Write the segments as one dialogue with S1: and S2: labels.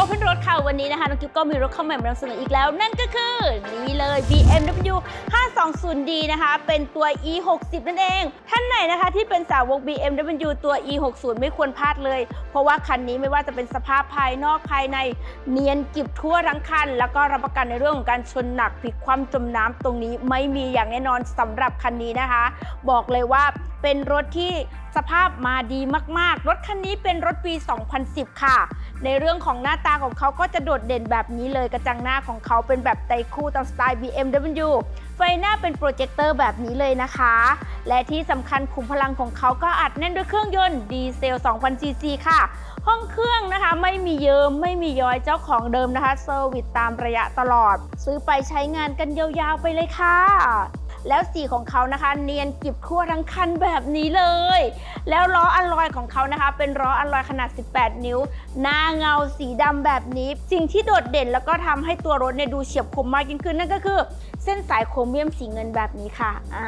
S1: Open Road ค่ะวันนี้นะคะน้องกิ๊บก็มีรถเข้าใหม่มานำเสนออีกแล้ว นั่นก็คือ นี่เลย BMW 520D นะคะ เป็นตัว E60 นั่นเอง ท่านไหนนะคะที่เป็นสาวก BMW ตัว E60 ไม่ควรพลาดเลย เพราะว่าคันนี้ไม่ว่าจะเป็นสภาพภายนอกภายในเนียนกิบทั่วทั้งคัน แล้วก็รับประกันในเรื่องของการชนหนักพลิกคว่ำจมน้ำตรงนี้ไม่มีอย่างแน่นอนสำหรับคันนี้นะคะ บอกเลยว่าเป็นรถที่สภาพมาดีมาก ๆ รถคันนี้เป็นรถปี 2010 ค่ะ ในเรื่องของหน้าตาของเขาก็จะโดดเด่นแบบนี้เลยกระจังหน้าของเขาเป็นแบบไตคู่ตามสไตล์ BMW ไฟหน้าเป็นโปรเจคเตอร์แบบนี้เลยนะคะ และที่สำคัญขุมพลังของเขาก็อัดแน่นด้วยเครื่องยนต์ดีเซล 2000 ซีซีค่ะ ห้องเครื่องนะคะไม่มีเยิมไม่มีย้อยเจ้าของเดิมนะคะเซอร์วิสตามระยะตลอด ซื้อไปใช้งานกันยาวๆไปเลยค่ะ แล้วสีของเขานะคะ เนียนกิบทั่วทั้งคันแบบนี้เลย แล้วล้ออลลอยของเขานะคะ เป็นล้ออลลอยขนาด 18 นิ้ว หน้าเงาสีดำแบบนี้ สิ่งที่โดดเด่นแล้วก็ทำให้ตัวรถเนี่ยดูเฉียบคมมากยิ่งขึ้นนั่นก็คือ เส้นสายโครเมียมสีเงินแบบนี้ค่ะอ่า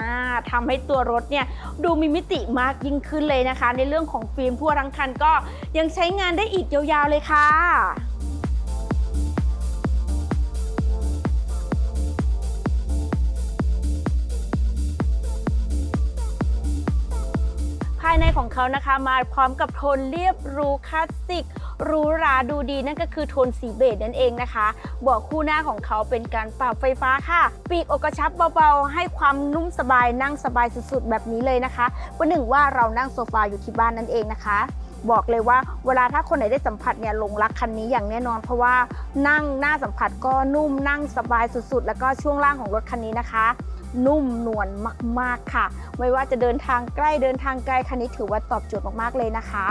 S1: ทำให้ตัวรถเนี่ยดูมีมิติมากยิ่งขึ้นเลยนะคะ ในเรื่องของฟิล์มทั่วทั้งคันก็ยังใช้งานได้อีกยาวๆเลยค่ะายในของเขานะคะ มาพร้อมกับโทนเรียบรู้คลาสสิกหรูหราดูดีนั่นก็คือโทนสีเบจนั่นเองนะคะเบาะคู่หน้าของเขาเป็นการปรับไฟฟ้าค่ะ ปีกอกกระชับเบาๆ ให้ความนุ่มสบายนั่งสบายสุดๆ แบบนี้เลยนะคะประหนึ่งว่าเรานั่งโซฟาอยู่ที่บ้านนั่นเองนะคะบอกเลยว่าเวลาถ้าคนไหนได้สัมผัสเนี่ยหลงรักคันนี้อย่างแน่นอน เพราะว่านั่งหน้าสัมผัสก็นุ่มนั่งสบายสุดๆ แล้วก็ช่วงล่างของรถคันนี้นะคะ นุ่มนวลมาก ๆ ค่ะ ไม่ว่าจะเดินทางใกล้เดินทางไกลคันนี้ถือว่าตอบโจทย์มาก ๆ เลยนะคะ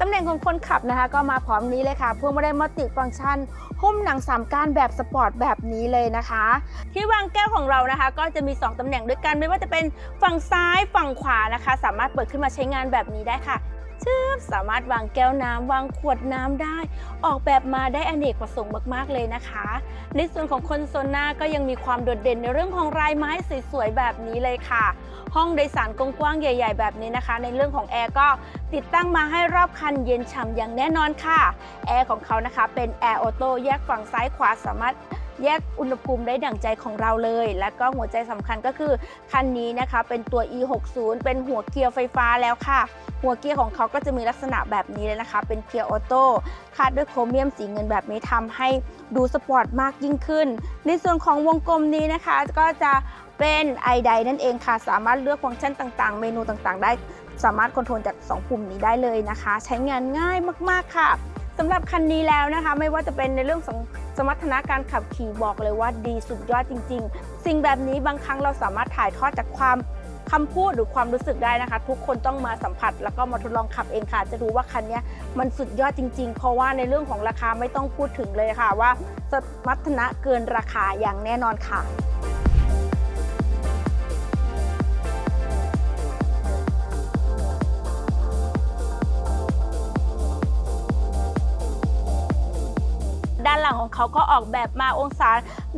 S1: ตำแหน่งของคนขับนะคะ ก็มาพร้อมนี้เลยค่ะพวงมาลัยมัลติฟังก์ชันหุ้มหนังสามก้านแบบสปอร์ตแบบนี้เลยนะคะ ที่วางแก้วของเรานะคะ ก็จะมี 2ตำแหน่งด้วยกันไม่ว่าจะเป็นฝั่งซ้ายฝั่งขวานะคะ สามารถเปิดขึ้นมาใช้งานแบบนี้ได้ค่ะ ชึบสามารถวางแก้วน้ำวางขวดน้ำได้ ออกแบบมาได้อเนกประสงค์มากๆเลยนะคะ ในส่วนของคอนโซลหน้าก็ยังมีความโดดเด่นในเรื่องของลายไม้สวยๆแบบนี้เลยค่ะ ห้องโดยสารกว้างๆใหญ่ ๆ แบบนี้นะคะ ในเรื่องของแอร์ก็ติดตั้งมาให้รอบคันเย็นฉ่ำอย่างแน่นอนค่ะแอร์ของเขานะคะเป็นแอร์ออโต้แยกฝั่งซ้ายขวาสามารถ แยกอุณหภูมิได้ดั่งใจของเราเลย และก็หัวใจสำคัญก็คือคันนี้นะคะเป็นตัว e60 เป็นหัวเกียร์ไฟฟ้าแล้วค่ะ หัวเกียร์ของเขาก็จะมีลักษณะแบบนี้เลยนะคะ เป็นเกียร์ออโต้คาดด้วยโครเมียมสีเงินแบบนี้ทำให้ดูสปอร์ตมากยิ่งขึ้น ในส่วนของวงกลมนี้นะคะ ก็จะเป็นไอไดนั่นเองค่ะ สามารถเลือกฟังก์ชันต่างๆ เมนูต่างๆ ได้ สามารถคอนโทรลจาก 2 ปุ่มนี้ได้เลยนะคะ ใช้งานง่ายมากๆค่ะสำหรับคันนี้แล้วนะคะ ไม่ว่าจะเป็นในเรื่องของ สมรรถนะการขับขี่บอกเลยว่าดีสุดยอดจริง ๆ สิ่งแบบนี้บางครั้งเราสามารถถ่ายทอดจากความคำพูดหรือความรู้สึกได้นะคะ ทุกคนต้องมาสัมผัสแล้วก็มาทดลองขับเองค่ะ จะรู้ว่าคันนี้มันสุดยอดจริง ๆ เพราะว่าในเรื่องของราคาไม่ต้องพูดถึงเลยค่ะว่าสมรรถนะเกินราคาอย่างแน่นอนค่ะ ลังของเขาก็ออกแบบมาองศา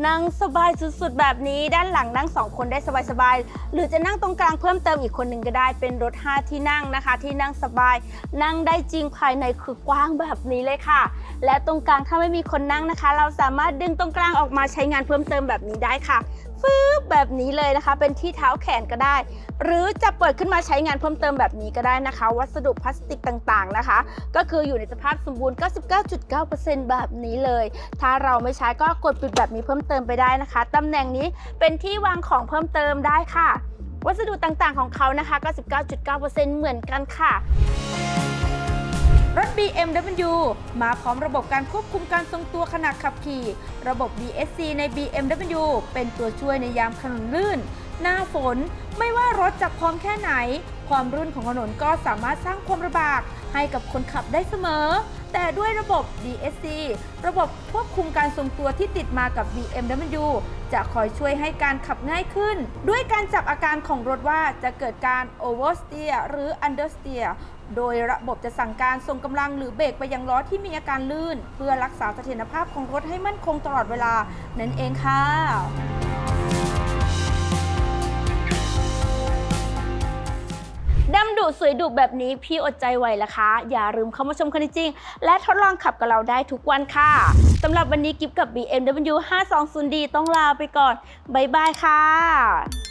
S1: นั่งสบายสุดๆ แบบนี้ ด้านหลังนั่งสองคนได้สบายๆ หรือจะนั่งตรงกลางเพิ่มเติมอีกคนหนึ่งก็ได้เป็นรถ 5 ที่นั่งนะคะ ที่นั่งสบาย นั่งได้จริงภายในคือกว้างแบบนี้เลยค่ะ และตรงกลางถ้าไม่มีคนนั่งนะคะ เราสามารถดึงตรงกลางออกมาใช้งานเพิ่มเติมแบบนี้ได้ค่ะ ฟืบแบบนี้เลยนะคะ เป็นที่เท้าแขนก็ได้ หรือจะเปิดขึ้นมาใช้งานเพิ่มเติมแบบนี้ก็ได้นะคะ วัสดุพลาสติกต่างๆนะคะ ก็คืออยู่ในสภาพสมบูรณ์ 99.9%แบบนี้เลย ถ้าเราไม่ใช้ก็กดปิดแบบนี้เพิ่มเติมไปได้นะคะตำแหน่งนี้เป็นที่วางของเพิ่มเติมได้ค่ะ วัสดุต่างๆของเขานะคะ 99.9%เหมือนกันค่ะ รถ BMW มาพร้อมระบบการควบคุมการทรงตัวขณะขับขี่ ระบบ DSC ใน BMW เป็นตัวช่วยในยามถนนลื่น หน้าฝน ไม่ว่ารถจะพร้อมแค่ไหน ความรุ่นของถนนก็สามารถสร้างความระบากให้กับคนขับได้เสมอ แต่ด้วยระบบ DSC ระบบควบคุมการทรงตัวที่ติดมากับ BMW จะคอยช่วยให้การขับง่ายขึ้น ด้วยการจับอาการของรถว่าจะเกิดการ oversteer หรือ understeer โดยระบบจะสั่งการส่งกำลังหรือเบรกไปยังล้อที่มีอาการลื่น เพื่อรักษาเสถียรภาพของรถให้มั่นคงตลอดเวลานั่นเองค่ะ ดำดุสวยดุแบบนี้พี่อดใจไหวละคะ อย่าลืมเข้ามาชมคันจริง และทดลองขับกับเราได้ทุกวันค่ะสำหรับวันนี้กิฟกับ BMW 520D ต้องลาไปก่อน บ๊ายบายค่ะ